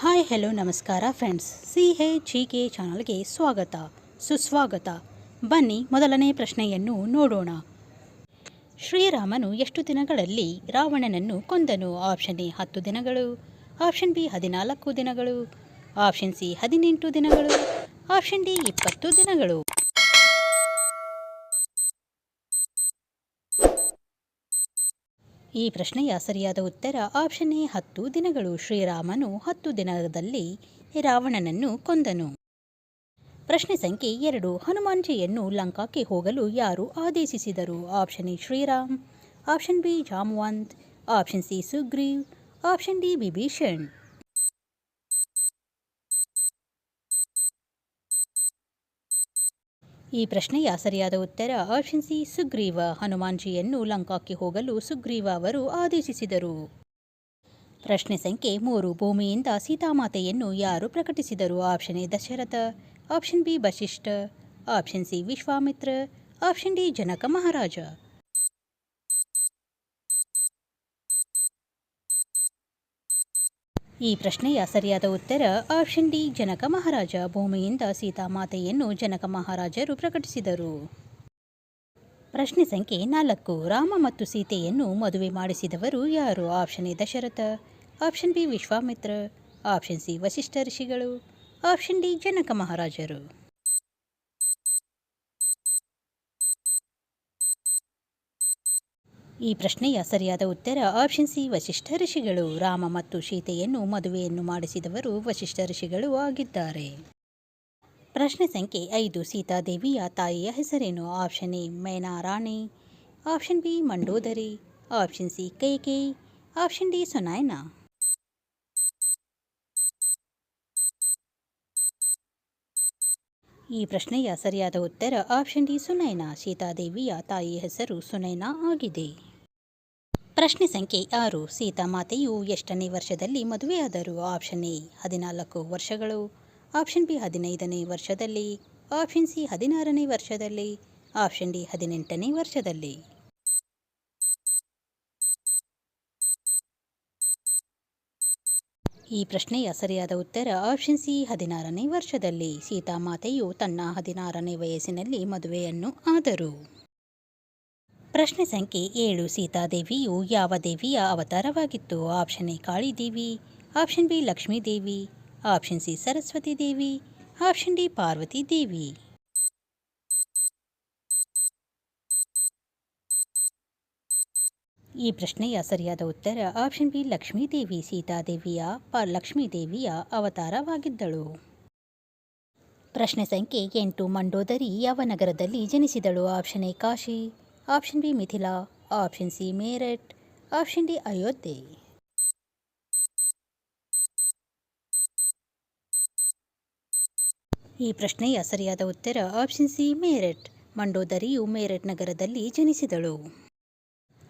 Hi, hello, ನಮಸ್ಕಾರ friends. C ಹೇ G K ಚಾನಲ್ಗೆ ಸ್ವಾಗತ, ಸುಸ್ವಾಗತ. ಬನ್ನಿ ಮೊದಲನೇ ಪ್ರಶ್ನೆಯನ್ನು ನೋಡೋಣ. ಶ್ರೀರಾಮನು ಎಷ್ಟು ದಿನಗಳಲ್ಲಿ ರಾವಣನನ್ನು ಕೊಂದನು? ಆಪ್ಷನ್ ಎ, ಹತ್ತು ದಿನಗಳು. ಆಪ್ಷನ್ ಬಿ, ಹದಿನಾಲ್ಕು ದಿನಗಳು. ಆಪ್ಷನ್ ಸಿ, ಹದಿನೆಂಟು ದಿನಗಳು. ಆಪ್ಷನ್ ಡಿ, ಇಪ್ಪತ್ತು ದಿನಗಳು. ಈ ಪ್ರಶ್ನೆಯ ಸರಿಯಾದ ಉತ್ತರ ಆಪ್ಷನ್ ಎ, ಹತ್ತು ದಿನಗಳು. ಶ್ರೀರಾಮನು ಹತ್ತು ದಿನದಲ್ಲಿ ರಾವಣನನ್ನು ಕೊಂದನು. ಪ್ರಶ್ನೆ ಸಂಖ್ಯೆ ಎರಡು, ಹನುಮಾನ್ಜಿಯನ್ನು ಲಂಕಾಕ್ಕೆ ಹೋಗಲು ಯಾರು ಆದೇಶಿಸಿದರು? Option A, Shriram. Option B Jamwant option C, Sugriv. Option D Bibhishan ಈ ಪ್ರಶ್ನೆಯ ಸರಿಯಾದ ಉತ್ತರ, ಆಪ್ಷನ್ ಸಿ, ಸುಗ್ರೀವ. ಹನುಮಾನ್ಜಿಯನ್ನು ಲಂಕಾಕ್ಕೆ ಹೋಗಲು ಸುಗ್ರೀವ ಅವರು ಆದೇಶಿಸಿದರು. ಪ್ರಶ್ನೆ ಸಂಖ್ಯೆ ಮೂರು, ಭೂಮಿಯಿಂದ ಸೀತಾಮಾತೆಯನ್ನು ಯಾರು ಪ್ರಕಟಿಸಿದರು? Option A, Dasharatha. Option B Vashishtha option C, Vishwamitra. Option D, Janaka Maharaja. ಈ ಪ್ರಶ್ನೆಯ ಸರಿಯಾದ ಉತ್ತರ ಆಪ್ಷನ್ ಡಿ, ಜನಕ ಮಹಾರಾಜ. ಭೂಮಿಯಿಂದ ಸೀತಾಮಾತೆಯನ್ನು ಜನಕ ಮಹಾರಾಜರು ಪ್ರಕಟಿಸಿದರು. ಪ್ರಶ್ನೆ ಸಂಖ್ಯೆ ನಾಲ್ಕು, ರಾಮ ಮತ್ತು ಸೀತೆಯನ್ನು ಮದುವೆ ಮಾಡಿಸಿದವರು ಯಾರು? Option A, Dasharatha. Option B, Vishwamitra. Option C, Vasishtha ಋಷಿಗಳು. ಆಪ್ಷನ್ ಡಿ, ಜನಕ ಮಹಾರಾಜರು. ಈ ಪ್ರಶ್ನೆಯ ಸರಿಯಾದ ಉತ್ತರ ಆಪ್ಷನ್ ಸಿ ವಶಿಷ್ಠ ಋಷಿಗಳು. ರಾಮ ಮತ್ತು ಸೀತೆಯನ್ನು ಮದುವೆಯನ್ನು ಮಾಡಿಸಿದವರು ವಶಿಷ್ಠ ಋಷಿಗಳು ಆಗಿದ್ದಾರೆ. ಪ್ರಶ್ನೆ ಸಂಖ್ಯೆ ಐದು, ಸೀತಾದೇವಿಯ ತಾಯಿಯ ಹೆಸರೇನು? Option A Mena Rani option B, Mandodari. Option C Kaikeyi option D, Sunayna. ಈ ಪ್ರಶ್ನೆಯ ಸರಿಯಾದ ಉತ್ತರ ಆಪ್ಷನ್ ಡಿ ಸುನೈನಾ. ಸೀತಾದೇವಿಯ ತಾಯಿ ಹೆಸರು ಸುನೈನಾ ಆಗಿದೆ. ಪ್ರಶ್ನೆ ಸಂಖ್ಯೆ ಆರು. ಸೀತಾಮಾತೆಯು ಎಷ್ಟನೇ ವರ್ಷದಲ್ಲಿ ಮದುವೆಯಾದರು? ಆಪ್ಷನ್ ಎ, ಹದಿನಾಲ್ಕು ವರ್ಷಗಳು. ಆಪ್ಷನ್ ಬಿ, ಹದಿನೈದನೇ ವರ್ಷದಲ್ಲಿ. ಆಪ್ಷನ್ ಸಿ, ಹದಿನಾರನೇ ವರ್ಷದಲ್ಲಿ. ಆಪ್ಷನ್ ಡಿ, ಹದಿನೆಂಟನೇ ವರ್ಷದಲ್ಲಿ. ಈ ಪ್ರಶ್ನೆಯ ಸರಿಯಾದ ಉತ್ತರ ಆಪ್ಷನ್ ಸಿ, ಹದಿನಾರನೇ ವರ್ಷದಲ್ಲಿ. ಸೀತಾಮಾತೆಯು ತನ್ನ ಹದಿನಾರನೇ ವಯಸ್ಸಿನಲ್ಲಿ ಮದುವೆಯನ್ನು ಆದರು. ಪ್ರಶ್ನೆ ಸಂಖ್ಯೆ ಏಳು ಸೀತಾದೇವಿಯು ಯಾವ ದೇವಿಯ ಅವತಾರವಾಗಿತ್ತು? Option A Kalidevi option B Lakshmidevi option C, Saraswati Devi. Option D, Parvati Devi. ಈ ಪ್ರಶ್ನೆಯ ಸರಿಯಾದ ಉತ್ತರ ಆಪ್ಷನ್ ಬಿ ಲಕ್ಷ್ಮೀದೇವಿ ಸೀತಾದೇವಿಯ ಪ ಲಕ್ಷ್ಮೀದೇವಿಯ ಅವತಾರವಾಗಿದ್ದಳು. ಪ್ರಶ್ನೆ ಸಂಖ್ಯೆ ಎಂಟು ಮಂಡೋದರಿ ಯಾವ ನಗರದಲ್ಲಿ ಜನಿಸಿದಳು option A Kashi option B Mithila option C Meerut option D Ayodhya. ಈ ಪ್ರಶ್ನೆಯ ಸರಿಯಾದ ಉತ್ತರ ಆಪ್ಷನ್ ಸಿ ಮೇರಠ್, ಮಂಡೋದರಿಯು ಮೇರಠ್ ನಗರದಲ್ಲಿ ಜನಿಸಿದಳು.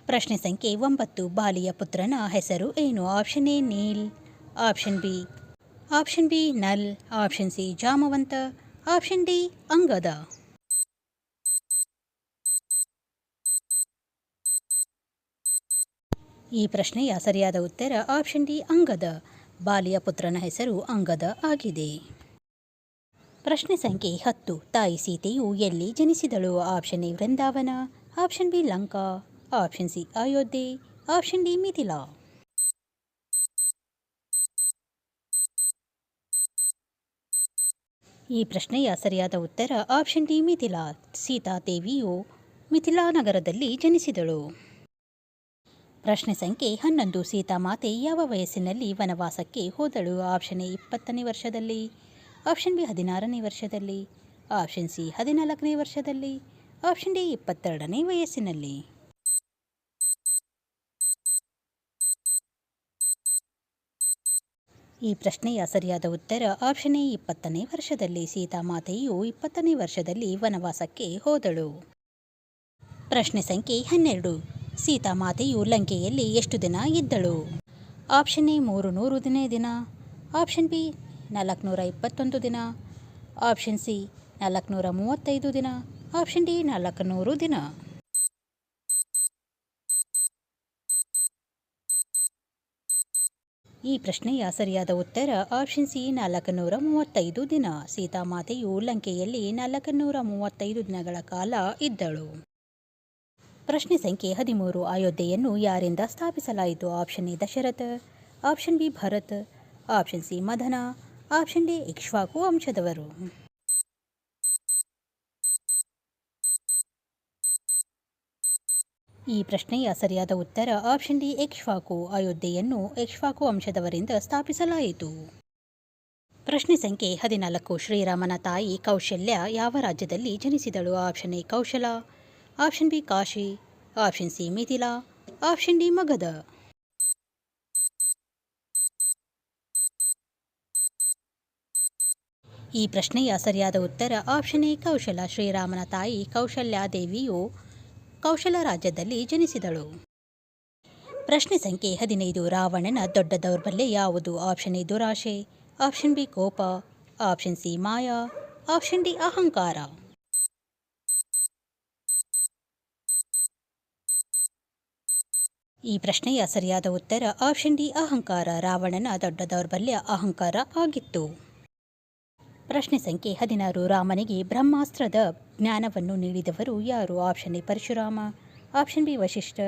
ಪ್ರಶ್ನೆ ಸಂಖ್ಯೆ ಒಂಬತ್ತು, ಬಾಲಿಯ ಪುತ್ರನ ಹೆಸರು ಏನು? Option A, Neel. Option B option B, Nal. Option C, Jamwanta. Option D, Angada. ಈ ಪ್ರಶ್ನೆಯ ಸರಿಯಾದ ಉತ್ತರ ಆಪ್ಷನ್ ಡಿ, ಅಂಗದ. ಬಾಲಿಯ ಪುತ್ರನ ಹೆಸರು ಅಂಗದ ಆಗಿದೆ. ಪ್ರಶ್ನೆ ಸಂಖ್ಯೆ ಹತ್ತು, ತಾಯಿ ಸೀತೆಯು ಎಲ್ಲಿ ಜನಿಸಿದಳು? Option A, Vrindavan. Option B, Lanka. Option C Ayodhya option D Mithila ಈ ಪ್ರಶ್ನೆಯ ಸರಿಯಾದ ಉತ್ತರ ಆಪ್ಷನ್ ಡಿ ಮಿಥಿಲಾ ಸೀತಾದೇವಿಯು ಮಿಥಿಲಾ ನಗರದಲ್ಲಿ ಜನಿಸಿದಳು. ಪ್ರಶ್ನೆ ಸಂಖ್ಯೆ ಹನ್ನೊಂದು ಸೀತಾಮಾತೆ ಯಾವ ವಯಸ್ಸಿನಲ್ಲಿ ವನವಾಸಕ್ಕೆ ಹೋದಳು? ಆಪ್ಷನ್ ಎ ಇಪ್ಪತ್ತನೇ ವರ್ಷದಲ್ಲಿ. ಆಪ್ಷನ್ ಬಿ ಹದಿನಾರನೇ ವರ್ಷದಲ್ಲಿ. ಆಪ್ಷನ್ ಸಿ ಹದಿನಾಲ್ಕನೇ ವರ್ಷದಲ್ಲಿ. ಆಪ್ಷನ್ ಡಿ ಇಪ್ಪತ್ತೆರಡನೇ ವಯಸ್ಸಿನಲ್ಲಿ. ಈ ಪ್ರಶ್ನೆಯ ಸರಿಯಾದ ಉತ್ತರ ಆಪ್ಷನ್ ಎ, ಇಪ್ಪತ್ತನೇ ವರ್ಷದಲ್ಲಿ ಸೀತಾಮಾತೆಯು ಇಪ್ಪತ್ತನೇ ವರ್ಷದಲ್ಲಿ ವನವಾಸಕ್ಕೆ ಹೋದಳು. ಪ್ರಶ್ನೆ ಸಂಖ್ಯೆ ಹನ್ನೆರಡು. ಸೀತಾಮಾತೆಯು ಲಂಕೆಯಲ್ಲಿ ಎಷ್ಟು ದಿನ ಇದ್ದಳು? ಆಪ್ಷನ್ ಎ, ಮೂರು ನೂರು ದಿನ ದಿನ. ಆಪ್ಷನ್ ಬಿ, ನಾಲ್ಕುನೂರ ಇಪ್ಪತ್ತೊಂದು ದಿನ. ಆಪ್ಷನ್ ಸಿ, ನಾಲ್ಕುನೂರ ಮೂವತ್ತೈದು ದಿನ. ಆಪ್ಷನ್ ಡಿ, ನಾಲ್ಕುನೂರು ದಿನ. ಈ ಪ್ರಶ್ನೆಯ ಸರಿಯಾದ ಉತ್ತರ ಆಪ್ಷನ್ ಸಿ ನಾಲ್ಕುನೂರ ಮೂವತ್ತೈದು ದಿನ. ಸೀತಾಮಾತೆಯು ಲಂಕೆಯಲ್ಲಿ ನಾಲ್ಕುನೂರ ಮೂವತ್ತೈದು ದಿನಗಳ ಕಾಲ ಇದ್ದಳು. ಪ್ರಶ್ನೆ ಸಂಖ್ಯೆ ಹದಿಮೂರು ಅಯೋಧ್ಯೆಯನ್ನು ಯಾರಿಂದ ಸ್ಥಾಪಿಸಲಾಯಿತು? Option A Dasharatha, option B Bharat, option C Madana, option D Ikshvaku ವಂಶದವರು. ಈ ಪ್ರಶ್ನೆಯ ಸರಿಯಾದ ಉತ್ತರ ಆಪ್ಷನ್ ಡಿ ಇಕ್ಷ್ವಾಕು ಅಯೋಧ್ಯೆಯನ್ನು ಇಕ್ಷ್ವಾಕು ವಂಶದವರಿಂದ ಸ್ಥಾಪಿಸಲಾಯಿತು. ಪ್ರಶ್ನೆ ಸಂಖ್ಯೆ ಹದಿನಾಲ್ಕು, ಶ್ರೀರಾಮನ ತಾಯಿ ಕೌಶಲ್ಯ ಯಾವ ರಾಜ್ಯದಲ್ಲಿ ಜನಿಸಿದಳು? Option A, Kaushala. Option B, Kashi. Option C, Mithila. Option D, Magadha. ಈ ಪ್ರಶ್ನೆಯ ಸರಿಯಾದ ಉತ್ತರ ಆಪ್ಷನ್ ಎ, ಕೌಶಲ. ಶ್ರೀರಾಮನ ತಾಯಿ ಕೌಶಲ್ಯ ದೇವಿಯು ಕೌಶಲ ರಾಜ್ಯದಲ್ಲಿ ಜನಿಸಿದಳು. ಪ್ರಶ್ನೆ ಸಂಖ್ಯೆ ಹದಿನೈದು, ರಾವಣನ ದೊಡ್ಡ ದೌರ್ಬಲ್ಯ ಯಾವುದು? ಆಪ್ಷನ್ ಎ, ದುರಾಶೆ, ಆಪ್ಷನ್ ಬಿ, ಕೋಪ, ಆಪ್ಷನ್ ಸಿ, ಮಾಯಾ, ಆಪ್ಷನ್ ಡಿ, ಅಹಂಕಾರ. ಈ ಪ್ರಶ್ನೆಯ ಸರಿಯಾದ ಉತ್ತರ ಆಪ್ಷನ್ ಡಿ, ಅಹಂಕಾರ. ರಾವಣನ ದೊಡ್ಡ ದೌರ್ಬಲ್ಯ ಅಹಂಕಾರ ಆಗಿತ್ತು. ಪ್ರಶ್ನೆ ಸಂಖ್ಯೆ ಹದಿನಾರು. ರಾಮನಿಗೆ ಬ್ರಹ್ಮಾಸ್ತ್ರದ ಜ್ಞಾನವನ್ನು ನೀಡಿದವರು ಯಾರು? Option A Parashurama, option B Vashishtha,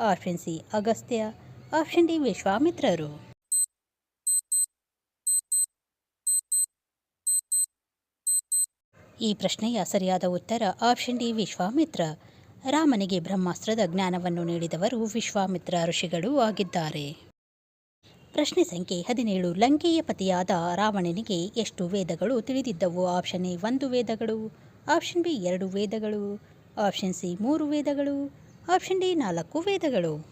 option C Agastya, option D ವಿಶ್ವಾಮಿತ್ರರು. ಈ ಪ್ರಶ್ನೆಯ ಸರಿಯಾದ ಉತ್ತರ ಆಪ್ಷನ್ ಡಿ ವಿಶ್ವಾಮಿತ್ರ. ರಾಮನಿಗೆ ಬ್ರಹ್ಮಾಸ್ತ್ರದ ಜ್ಞಾನವನ್ನು ನೀಡಿದವರು ವಿಶ್ವಾಮಿತ್ರ ಋಷಿಗಳು ಆಗಿದ್ದಾರೆ. ಪ್ರಶ್ನೆ ಸಂಖ್ಯೆ ಹದಿನೇಳು. ಲಂಕೆಯ ಪತಿಯಾದ ರಾವಣನಿಗೆ ಎಷ್ಟು ವೇದಗಳು ತಿಳಿದಿದ್ದವು? ಆಪ್ಷನ್ ಎ ಒಂದು ವೇದಗಳು, ಆಪ್ಷನ್ ಬಿ ಎರಡು ವೇದಗಳು, ಆಪ್ಷನ್ ಸಿ ಮೂರು ವೇದಗಳು, ಆಪ್ಷನ್ ಡಿ ನಾಲ್ಕು ವೇದಗಳು.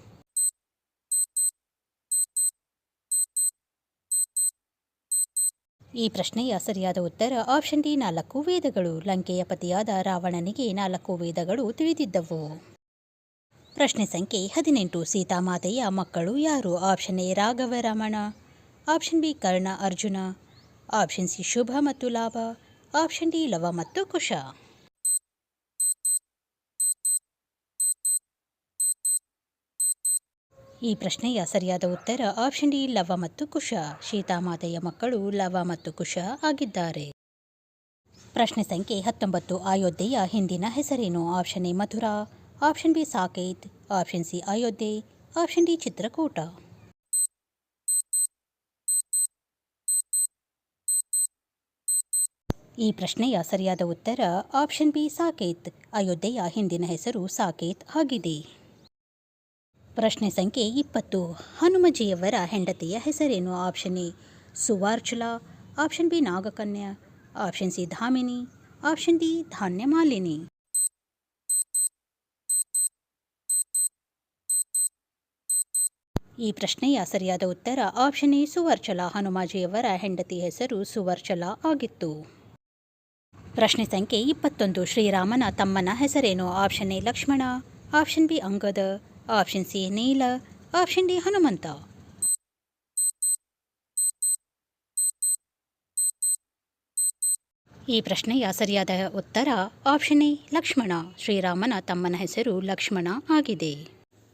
ಈ ಪ್ರಶ್ನೆಯ ಸರಿಯಾದ ಉತ್ತರ ಆಪ್ಷನ್ ಡಿ ನಾಲ್ಕು ವೇದಗಳು. ಲಂಕೆಯ ಪತಿಯಾದ ರಾವಣನಿಗೆ ನಾಲ್ಕು ವೇದಗಳು ತಿಳಿದಿದ್ದವು. ಪ್ರಶ್ನೆ ಸಂಖ್ಯೆ ಹದಿನೆಂಟು. ಸೀತಾಮಾತೆಯ ಮಕ್ಕಳು ಯಾರು? Option A Raghava Ramana option B, Karna Arjuna. Option C, Shubha ಮತ್ತು ಲಾಭ. ಆಪ್ಷನ್ ಡಿ, ಲವ ಮತ್ತು ಕುಶ. ಈ ಪ್ರಶ್ನೆಯ ಸರಿಯಾದ ಉತ್ತರ ಆಪ್ಷನ್ ಡಿ, ಲವ ಮತ್ತು ಕುಶ. ಸೀತಾಮಾತೆಯ ಮಕ್ಕಳು ಲವ ಮತ್ತು ಕುಶ ಆಗಿದ್ದಾರೆ. ಪ್ರಶ್ನೆ ಸಂಖ್ಯೆ ಹತ್ತೊಂಬತ್ತು. ಅಯೋಧ್ಯೆಯ ಹಿಂದಿನ ಹೆಸರೇನು? Option A, Mathura. Option B Saket, option C Ayodhya, option D Chitrakoot. ಈ ಪ್ರಶ್ನೆಯ ಸರಿಯಾದ ಉತ್ತರ ಆಪ್ಷನ್ ಬಿ ಸಾಕೇತ್, ಅಯೋಧ್ಯೆಯ ಹಿಂದಿನ ಹೆಸರು ಸಾಕೇತ್ ಆಗಿದೆ. ಪ್ರಶ್ನೆ ಸಂಖ್ಯೆ ಇಪ್ಪತ್ತು, ಹನುಮಜಿಯವರ ಹೆಂಡತಿಯ ಹೆಸರೇನು? Option A Suvarchala, option B Nagakanya, option C Dhamini, option D Dhanyamalini. ಈ ಪ್ರಶ್ನೆಯ ಸರಿಯಾದ ಉತ್ತರ ಆಪ್ಷನ್ ಎ ಸುವರ್ಚಲ. ಹನುಮಾಜಿಯವರ ಹೆಂಡತಿ ಹೆಸರು ಸುವರ್ಚಲ ಆಗಿತ್ತು. ಪ್ರಶ್ನೆ ಸಂಖ್ಯೆ ಇಪ್ಪತ್ತೊಂದು. ಶ್ರೀರಾಮನ ತಮ್ಮನ ಹೆಸರೇನು? Option A Lakshmana, option B Angada, option C Neela, option D Hanumantha. ಈ ಪ್ರಶ್ನೆಯ ಸರಿಯಾದ ಉತ್ತರ ಆಪ್ಷನ್ ಎ ಲಕ್ಷ್ಮಣ. ಶ್ರೀರಾಮನ ತಮ್ಮನ ಹೆಸರು ಲಕ್ಷ್ಮಣ ಆಗಿದೆ.